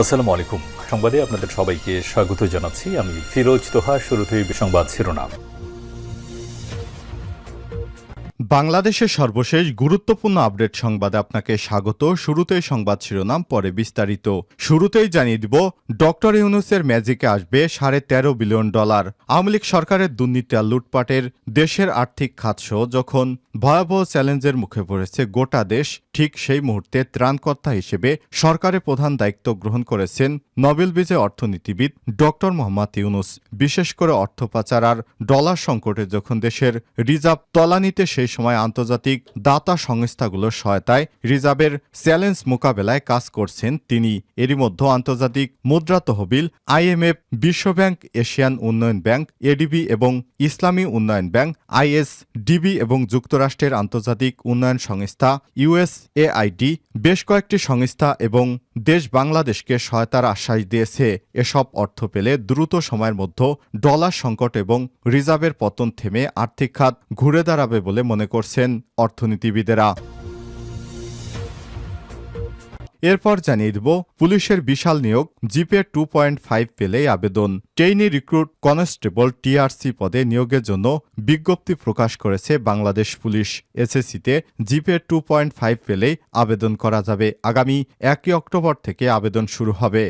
আসসালামু আলাইকুম সংবাদে আপনাদের সবাইকে স্বাগত জানাচ্ছি। আমি ফিরোজ তোহা, শুরুতেই সংবাদ শিরোনাম। বাংলাদেশের সর্বশেষ গুরুত্বপূর্ণ আপডেট সংবাদে আপনাকে স্বাগত। শুরুতেই সংবাদ শিরোনাম, পরে বিস্তারিত। শুরুতেই জানিয়ে দিব, ডক্টর ইউনুসের ম্যাজিকে আসবে সাড়ে তেরো বিলিয়ন ডলার। আওয়ামী লীগ সরকারের দুর্নীতি আর লুটপাটের দেশের আর্থিক খাতসহ যখন ভয়াবহ চ্যালেঞ্জের মুখে পড়েছে গোটা দেশ ঠিক সেই মুহূর্তে ত্রাণকর্তা হিসেবে সরকারের প্রধান দায়িত্ব গ্রহণ করেছেন নোবেল বিজয় অর্থনীতিবিদ ডক্টর মোহাম্মদ ইউনুস। বিশেষ করে অর্থ পাচার আর ডলার সংকটে যখন দেশের রিজার্ভ তলানিতে সেই সময় আন্তর্জাতিক দাতা সংস্থাগুলোর সহায়তায় রিজার্ভের চ্যালেঞ্জ মোকাবেলায় কাজ করছেন তিনি, এরই মধ্যে আন্তর্জাতিক মুদ্রা তহবিল আইএমএফ বিশ্বব্যাংক এশিয়ান উন্নয়ন ব্যাংক, এডিবি এবং ইসলামী উন্নয়ন ব্যাংক, আইএসডিবি এবং যুক্তরাষ্ট্রের আন্তর্জাতিক উন্নয়ন সংস্থা ইউএসএআইডি বেশ কয়েকটি সংস্থা এবং দেশ বাংলাদেশকে সহায়তার আশ্বাস দিয়েছে। এসব অর্থ পেলে দ্রুত সময়ের মধ্যে ডলার সংকট এবং রিজার্ভের পতন থেমে আর্থিক খাত ঘুরে দাঁড়াবে বলে মনে করছেন অর্থনীতিবিদেরা। এরপর জানিয়ে দেব, পুলিশের বিশাল নিয়োগ, জিপে টু পয়েন্ট ফাইভ পেলেই আবেদন। ট্রেইনি রিক্রুট কনস্টেবল টিআরসি পদে নিয়োগের জন্য বিজ্ঞপ্তি প্রকাশ করেছে বাংলাদেশ পুলিশ। এসএসসিতে জিপে টু পয়েন্ট ফাইভ পেলেই আবেদন করা যাবে। আগামী একই অক্টোবর থেকে আবেদন শুরু হবে।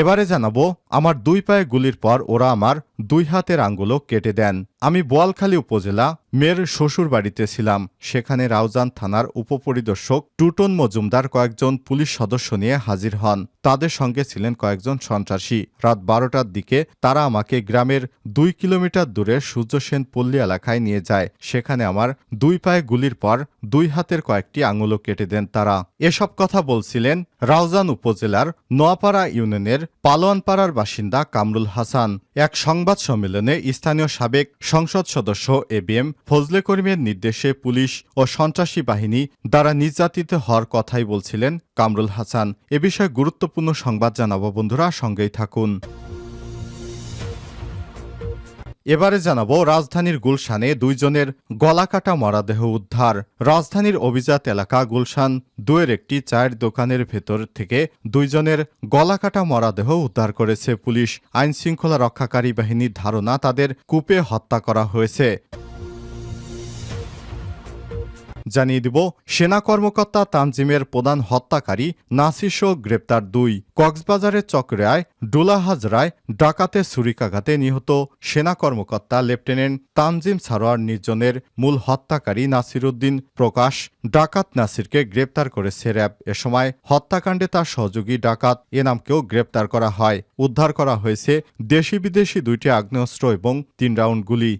এবারে জানাব, আমার দুই পায়ে গুলির পর ওরা আমার দুই হাতের আঙ্গুলও কেটে দেন। আমি বোয়ালখালী উপজেলা মেয়ের শ্বশুর বাড়িতে ছিলাম। সেখানে রাউজান থানার উপপরিদর্শক টুটন মজুমদার কয়েকজন পুলিশ সদস্য নিয়ে হাজির হন। তাদের সঙ্গে ছিলেন কয়েকজন সন্ত্রাসী। রাত বারোটার দিকে তারা আমাকে গ্রামের দুই কিলোমিটার দূরে সূর্যসেন পল্লী এলাকায় নিয়ে যায়। সেখানে আমার দুই পায়ে গুলির পর দুই হাতের কয়েকটি আঙুলও কেটে দেন তারা। এসব কথা বলছিলেন রাউজান উপজেলার নোয়াপাড়া ইউনিয়নের পালোয়ানপাড়ার বাসিন্দা কামরুল হাসান। এক সংবাদ সম্মেলনে স্থানীয় সাবেক সংসদ সদস্য এ বি এম ফজলে করিমের নির্দেশে পুলিশ ও সন্ত্রাসী বাহিনী দ্বারা নির্যাতিত হওয়ার কথাই বলছিলেন কামরুল হাসান। এ বিষয়ে গুরুত্বপূর্ণ সংবাদ জানাব বন্ধুরা, সঙ্গেই থাকুন। এবারে জানাব রাজধানীর গুলশানে দুইজনের গলাকাটা মরাদেহ উদ্ধার। রাজধানীর অভিজাত এলাকা গুলশান দুয়ের একটি চায়ের দোকানের ভেতর থেকে দুইজনের গলাকাটা মরাদেহ উদ্ধার করেছে পুলিশ। আইনশৃঙ্খলা রক্ষাকারী বাহিনীর ধারণা তাদের কূপে হত্যা করা হয়েছে। জানিয়ে দিব, সেনা কর্মকর্তা তানজিমের প্রধান হত্যাকারী নাসিসও গ্রেপ্তার দুই। কক্সবাজারের চকরিয়ায় ডোলাহাজরায় ডাকাতে ছুরিকাঘাতে নিহত সেনা কর্মকর্তা লেফটেন্যান্ট তানজিম সারোয়ার নির্জনের মূল হত্যাকারী নাসিরুদ্দিন প্রকাশ ডাকাত নাসিরকে গ্রেপ্তার করেছে র্যাব। এ সময় হত্যাকাণ্ডে তার সহযোগী ডাকাত এনামকেও গ্রেপ্তার করা হয়। উদ্ধার করা হয়েছে দেশি বিদেশি দুইটি আগ্নেয়াস্ত্র এবং তিন রাউন্ড গুলি।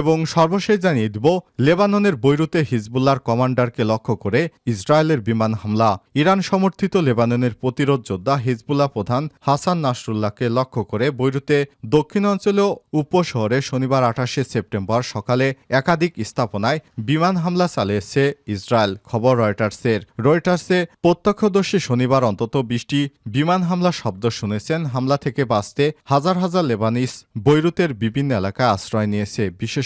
এবং সর্বশেষ জানিয়ে দিব, লেবাননের বৈরুতে হিজবুল্লাহর কমান্ডারকে লক্ষ্য করে ইসরায়েলের বিমান হামলা। ইরান সমর্থিত লেবাননের প্রতিরোধ যোদ্ধা হিজবুল্লাহ প্রধান হাসান নাসরুল্লাহকে লক্ষ্য করে বৈরুতে দক্ষিণাঞ্চলীয় উপশহরে শনিবার আঠাশে সেপ্টেম্বর সকালে একাধিক স্থাপনায় বিমান হামলা চালিয়েছে ইসরায়েল, খবর রয়টার্সের। রয়টার্সে প্রত্যক্ষদর্শী শনিবার অন্তত বিশটি বিমান হামলা শব্দ শুনেছেন। হামলা থেকে বাঁচতে হাজার হাজার লেবানিস বৈরুতের বিভিন্ন এলাকায় আশ্রয় নিয়েছে। বিশেষ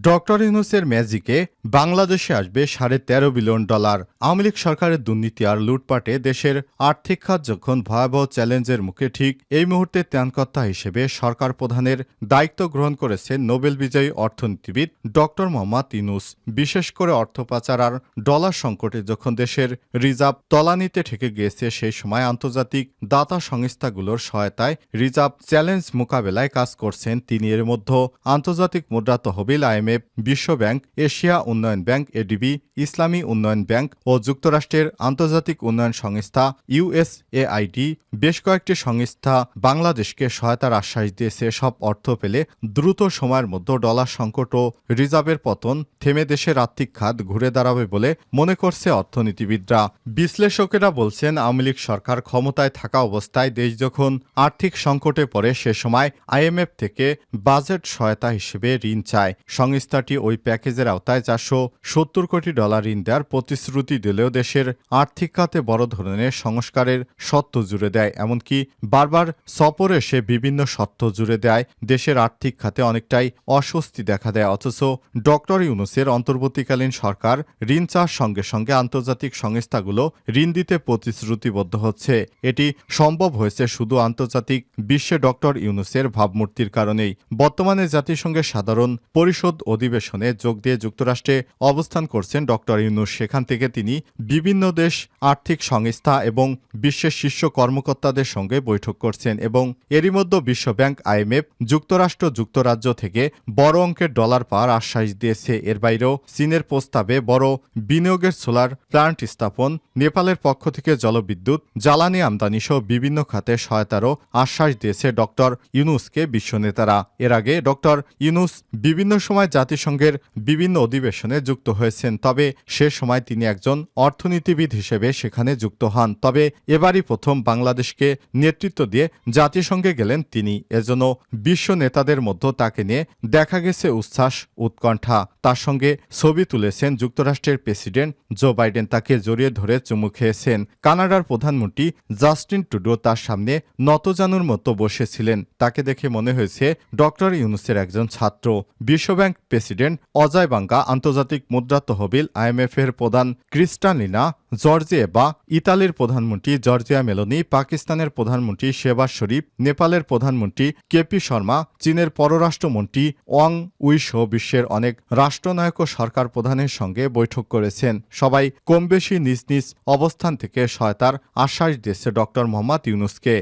ডক্টর ইউনুসের ম্যাজিকে বাংলাদেশে আসবে সাড়ে তেরো বিলিয়ন ডলার। আওয়ামী লীগ সরকারের দুর্নীতি আর লুটপাটে দেশের আর্থিক খাত যখন ভয়াবহ চ্যালেঞ্জের মুখে ঠিক এই মুহূর্তে ত্রাণকর্তা হিসেবে সরকার প্রধানের দায়িত্ব গ্রহণ করেছে নোবেল বিজয়ী অর্থনীতিবিদ ডক্টর মোহাম্মদ ইউনুস। বিশেষ করে অর্থ পাচার আর ডলার সংকটে যখন দেশের রিজার্ভ তলানিতে ঠেকে গিয়েছে, সেই সময় আন্তর্জাতিক দাতা সংস্থাগুলোর সহায়তায় রিজার্ভ চ্যালেঞ্জ মোকাবেলায় কাজ করছেন। তিনি এর মধ্যে আন্তর্জাতিক মুদ্রা তহবিল আইএমএফ আইএমএফ বিশ্ব ব্যাংক, এশিয়া উন্নয়ন ব্যাংক, এডিবি, ইসলামী উন্নয়ন ব্যাংক ও যুক্তরাষ্ট্রের আন্তর্জাতিক উন্নয়ন সংস্থা ইউএসএআইডি বেশ কয়েকটি সংস্থা বাংলাদেশকে সহায়তার আশ্বাস দিয়েছে। সব অর্থ পেলে দ্রুত সময়ের মধ্যে ডলার সংকট ও রিজার্ভের পতন থেমে দেশের আর্থিক খাত ঘুরে দাঁড়াবে বলে মনে করছে অর্থনীতিবিদরা। বিশ্লেষকেরা বলছেন, আওয়ামী লীগ সরকার ক্ষমতায় থাকা অবস্থায় দেশ যখন আর্থিক সংকটে পড়ে, সে সময় আইএমএফ থেকে বাজেট সহায়তা হিসেবে ঋণ চায়। সংস্থাটি ওই প্যাকেজের আওতায় চারশো সত্তর কোটি ডলার ঋণ দেওয়ার প্রতিশ্রুতি দিলেও দেশের আর্থিক খাতে বড় ধরনের সংস্কারের সত্ত্ব জুড়ে দেয়, এমনকি বারবার সফরে সে বিভিন্ন সত্ত্ব জুড়ে দেয়। দেশের আর্থিক খাতে অনেকটাই অস্বস্তি দেখা দেয়, অথচ ডক্টর ইউনুসের অন্তর্বর্তীকালীন সরকার ঋণ চাওয়ার সঙ্গে সঙ্গে আন্তর্জাতিক সংস্থাগুলো ঋণ দিতে প্রতিশ্রুতিবদ্ধ হচ্ছে। এটি সম্ভব হয়েছে শুধু আন্তর্জাতিক বিশ্বে ডক্টর ইউনুসের ভাবমূর্তির কারণেই। বর্তমানে জাতিসংঘের সাধারণ পরিষদ অধিবেশনে যোগ দিয়ে যুক্তরাষ্ট্রে অবস্থান করছেন ডক্টর ইউনুস। সেখান থেকে তিনি বিভিন্ন দেশ, আর্থিক সংস্থা এবং বিশ্বের শীর্ষ কর্মকর্তাদের সঙ্গে বৈঠক করছেন এবং এরই মধ্যে বিশ্বব্যাংক আইএমএফ যুক্তরাষ্ট্র যুক্তরাজ্য থেকে বড় অঙ্কের ডলার পাওয়ার আশ্বাস দিয়েছে। এর বাইরেও চীনের প্রস্তাবে বড় বিনিয়োগের সোলার প্লান্ট স্থাপন, নেপালের পক্ষ থেকে জলবিদ্যুৎ, জ্বালানি আমদানি সহ বিভিন্ন খাতে সহায়তারও আশ্বাস দিয়েছে ডক্টর ইউনুসকে বিশ্ব নেতারা। এর আগে ডক্টর ইউনুস বিভিন্ন সময় জাতিসংঘের বিভিন্ন অধিবেশনে যুক্ত হয়েছেন, তবে সে সময় তিনি একজন অর্থনীতিবিদ হিসেবে সেখানে যুক্ত হন। তবে এবারই প্রথম বাংলাদেশকে নেতৃত্ব দিয়ে জাতিসংঘে গেলেন তিনি। এজন্য বিশ্ব নেতাদের মধ্যে তাকে নিয়ে দেখা গেছে উচ্ছ্বাস, উৎকণ্ঠা। তার সঙ্গে ছবি তুলেছেন যুক্তরাষ্ট্রের প্রেসিডেন্ট জো বাইডেন। তাকে জড়িয়ে ধরে চুমু খেয়েছেন কানাডার প্রধানমন্ত্রী জাস্টিন টুডো তার সামনে নতজানুর মতো বসেছিলেন। তাকে দেখে মনে হয়েছে ডক্টর ইউনুসের একজন ছাত্র। বিশ্বব্যাংক প্রেসিডেন্ট অজয় বাঙ্গা আন্তর্জাতিক মুদ্রা তহবিল আইএমএফ এর প্রধান ক্রিস্টালিনা জর্জিয়েবা ইতালির প্রধানমন্ত্রী জর্জিয়া মেলোনি, পাকিস্তানের প্রধানমন্ত্রী শেবাজ শরীফ, নেপালের প্রধানমন্ত্রী কেপি শর্মা, চীনের পররাষ্ট্রমন্ত্রী ওয়াং উইশো বিশ্বের অনেক রাষ্ট্রনায়ক ও সরকার প্রধানের সঙ্গে বৈঠক করেছেন। সবাই কমবেশি নিজ নিজ অবস্থান থেকে সহায়তার আশ্বাস দিয়েছে ডক্টর মোহাম্মদ ইউনুসকে।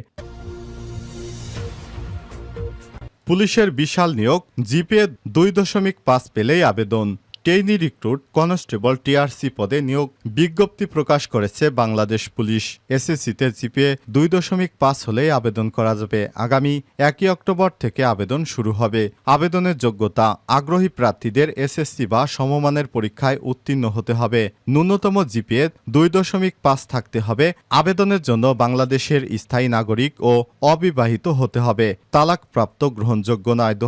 পুলিশের বিশাল নিয়োগ জিপিএ দুই দশমিক পাঁচ পেলেই আবেদন। টেইনি রিক্রুট কনস্টেবল টিআরসি পদে নিয়োগ বিজ্ঞপ্তি প্রকাশ করেছে বাংলাদেশ পুলিশ। এসএসসিতে জিপিএ দুই দশমিক পাঁচ হলেই আবেদন করা যাবে। আগামী একই অক্টোবর থেকে আবেদন শুরু হবে। আবেদনের যোগ্যতা আগ্রহী প্রার্থীদের এসএসসি বা সমমানের পরীক্ষায় উত্তীর্ণ হতে হবে। ন্যূনতম জিপিএ দুই দশমিক পাঁচ থাকতে হবে। আবেদনের জন্য বাংলাদেশের স্থায়ী নাগরিক ও অবিবাহিত হতে হবে। তালাকপ্রাপ্ত গ্রহণযোগ্য নয়। দু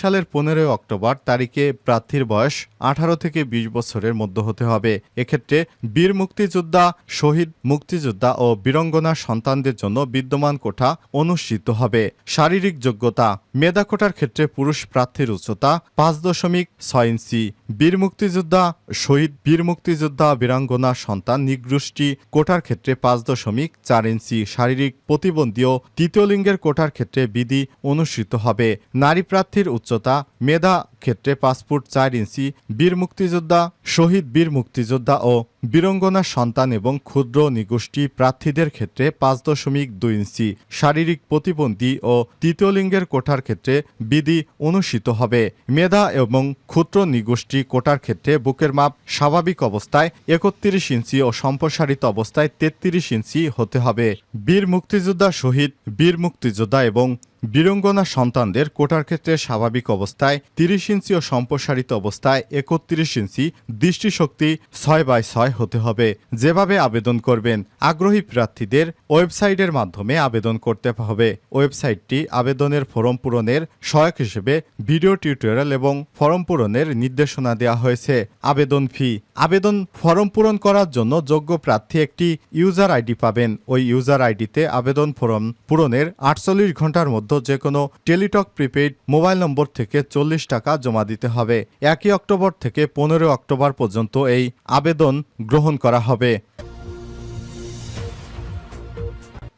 সালের পনেরোই অক্টোবর তারিখে প্রার্থীর বয়স আঠারো থেকে ২০ বছরের মধ্যে হতে হবে। এক্ষেত্রে বীর মুক্তিযোদ্ধা, শহীদ মুক্তিযোদ্ধা ও বীরঙ্গনা সন্তানদের জন্য বিদ্যমান কোঠা অনুষ্ঠিত হবে। শারীরিক যোগ্যতা, মেধা কোটার ক্ষেত্রে পুরুষ প্রার্থীর উচ্চতা পাঁচ দশমিক ছয় ইঞ্চি, বীর মুক্তিযোদ্ধা, শহীদ বীর মুক্তিযোদ্ধা, বীরাঙ্গনা সন্তান নিগৃষ্টি কোটার ক্ষেত্রে পাঁচ দশমিক চার ইঞ্চি, শারীরিক প্রতিবন্ধী ও তৃতীয় লিঙ্গের কোটার ক্ষেত্রে বিধি অনুষ্ঠিত হবে। নারী প্রার্থীর উচ্চতা, মেধা ক্ষেত্রে পাঁচ ফুট চার ইঞ্চি বীর মুক্তিযোদ্ধা, শহীদ বীর মুক্তিযোদ্ধা ও বীরঙ্গনা সন্তান এবং ক্ষুদ্র নিগোষ্ঠী প্রার্থীদের ক্ষেত্রে পাঁচ দশমিক দুই ইঞ্চি শারীরিক প্রতিবন্ধী ও তৃতীয় লিঙ্গের কোটার ক্ষেত্রে বিধি অনুষ্ঠিত হবে। মেধা এবং ক্ষুদ্র নিগোষ্ঠী কোটার ক্ষেত্রে বুকের মাপ স্বাভাবিক অবস্থায় একত্রিশ ইঞ্চি ও সম্প্রসারিত অবস্থায় তেত্রিশ ইঞ্চি হতে হবে। বীর মুক্তিযোদ্ধা, শহীদ বীর মুক্তিযোদ্ধা এবং বীরঙ্গনা সন্তানদের কোটার ক্ষেত্রে স্বাভাবিক অবস্থায় তিরিশ ইঞ্চি ও সম্প্রসারিত অবস্থায় একত্রিশ ইঞ্চি দৃষ্টিশক্তি ছয় বাই ছয় হতে হবে। যেভাবে আবেদন করবেন, আগ্রহী প্রার্থীদের ওয়েবসাইটের মাধ্যমে আবেদন করতে হবে। ওয়েবসাইটটি আবেদনের ফর্ম পূরণের সহায়ক হিসেবে ভিডিও টিউটোরিয়াল এবং ফর্ম পূরণের নির্দেশনা দেওয়া হয়েছে। আবেদন ফি। আবেদন ফর্ম পূরণ করার জন্য যোগ্য প্রার্থী একটি ইউজার আইডি পাবেন। ওই ইউজার আইডিতে আবেদন ফর্ম পূরণের আটচল্লিশ ঘণ্টার মধ্যে যে কোনো টেলিটক প্রিপেইড মোবাইল নম্বর থেকে চল্লিশ টাকা জমা দিতে হবে। একই অক্টোবর থেকে পনেরো অক্টোবর পর্যন্ত এই আবেদন গ্রহণ করা হবে।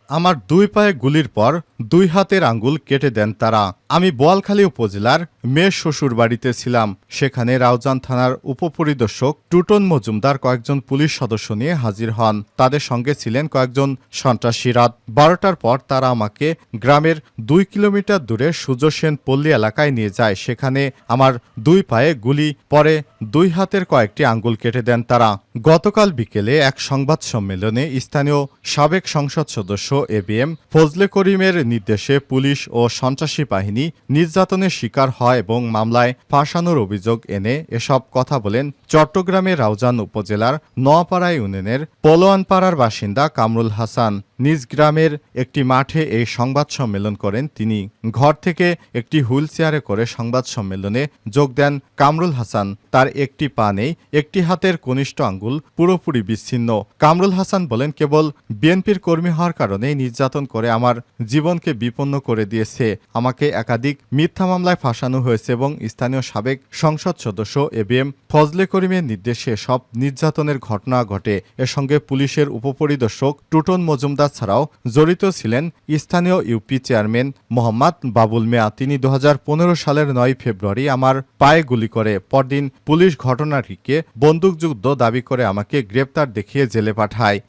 আমার দুই পায়ে গুলির পর দুই হাতের আঙ্গুল কেটে দেন তারা। আমি বোয়ালখালী উপজেলার মেয়ের শ্বশুর বাড়িতে ছিলাম। সেখানে রাউজান থানার উপপরিদর্শক টুটন মজুমদার কয়েকজন পুলিশ সদস্য নিয়ে হাজির হন। তাদের সঙ্গে ছিলেন কয়েকজন সন্ত্রাসী রাত বারোটার পর তারা আমাকে গ্রামের দুই কিলোমিটার দূরে সুজসেন পল্লী এলাকায় নিয়ে যায়। সেখানে আমার দুই পায়ে গুলি, পরে দুই হাতের কয়েকটি আঙ্গুল কেটে দেন তারা। গতকাল বিকেলে এক সংবাদ সম্মেলনে স্থানীয় সাবেক সংসদ সদস্য এ বি এম ফজলে করিমের নির্দেশে পুলিশ ও সন্ত্রাসী বাহিনী নির্যাতনের শিকার হয় এবং মামলায় ফাঁসানোর অভিযোগ এনে এসব কথা বলেন চট্টগ্রামের রাউজান উপজেলার নোয়াপাড়া ইউনিয়নের পলোয়ানপাড়ার বাসিন্দা কামরুল হাসান। নিজ গ্রামের একটি মাঠে এই সংবাদ সম্মেলন করেন তিনি। ঘর থেকে একটি হুইল চেয়ারে করে সংবাদ সম্মেলনে যোগ দেন কামরুল হাসান। তার একটি পা নেই, একটি হাতের কনিষ্ঠ আঙ্গুল পুরোপুরি বিচ্ছিন্ন। কামরুল হাসান বলেন, কেবল বিএনপির কর্মী হওয়ার কারণে নির্যাতন করে আমার জীবনকে বিপন্ন করে দিয়েছে। আমাকে একাধিক মিথ্যা মামলায় ফাঁসানো হয়েছে এবং স্থানীয় সাবেক সংসদ সদস্য এ বি এম ফজলে করিমের নির্দেশে সব নির্যাতনের ঘটনা ঘটে। এর সঙ্গে পুলিশের উপপরিদর্শক টুটন মজুমদার ছাড়াও জড়িত ছিলেন স্থানীয় ইউপি চেয়ারম্যান মোহাম্মদ বাবুল মিয়া। তিনি দু হাজার পনেরো সালের নয় ফেব্রুয়ারি আমার পায়ে গুলি করে। পরদিন পুলিশ ঘটনাটিকে বন্দুকযুদ্ধ দাবি করে আমাকে গ্রেপ্তার দেখিয়ে জেলে পাঠায়।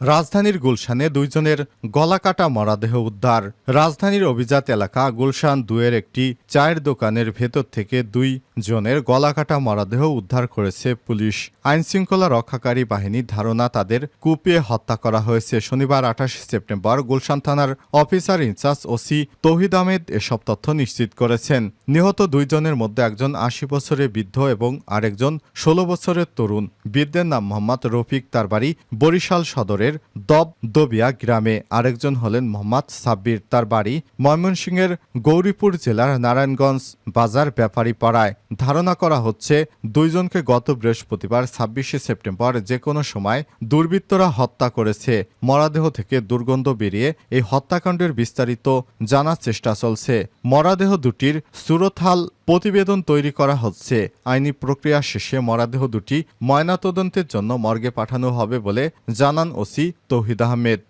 রাজধানীর গুলশানে দুইজনের গলাকাটা মরাদেহ উদ্ধার। রাজধানীর অভিজাত এলাকা গুলশান দুয়ের একটি চায়ের দোকানের ভেতর থেকে দুই জনের গলাকাটা মরাদেহ উদ্ধার করেছে পুলিশ। আইনশৃঙ্খলা রক্ষাকারী বাহিনীর ধারণা তাদের কুপিয়ে হত্যা করা হয়েছে। শনিবার আঠাশে সেপ্টেম্বর গুলশান থানার officer in charge OC Tauhid Ahmed এসব তথ্য নিশ্চিত করেছেন। নিহত দুইজনের মধ্যে একজন আশি বছরের বৃদ্ধ এবং আরেকজন ষোলো বছরের তরুণ। বৃদ্ধের নাম মোহাম্মদ রফিক, তার বাড়ি বরিশাল সদরের দব দবিয়া গ্রামে আরেকজন হলেন মোহাম্মদ সাব্বির। তার বাড়ি ময়মনসিংহের গৌরীপুর জেলার নারায়ণগঞ্জ বাজার ব্যাপারী পাড়ায়। ধারণা করা হচ্ছে, দুইজনকে গত বৃহস্পতিবার ছাব্বিশে সেপ্টেম্বর যে কোনো সময় দুর্বৃত্তরা হত্যা করেছে। মরাদেহ থেকে দুর্গন্ধ বেরিয়ে এই হত্যাকাণ্ডের বিস্তারিত জানার চেষ্টা চলছে। মরাদেহ দুটির সুরথাল প্রতিবেদন তৈরি করা হচ্ছে। আইনি প্রক্রিয়া শেষে মরাদেহ দুটি ময়নাতদন্তের জন্য মর্গে পাঠানো হবে বলে জানান ওসি তৌহিদ আহমেদ।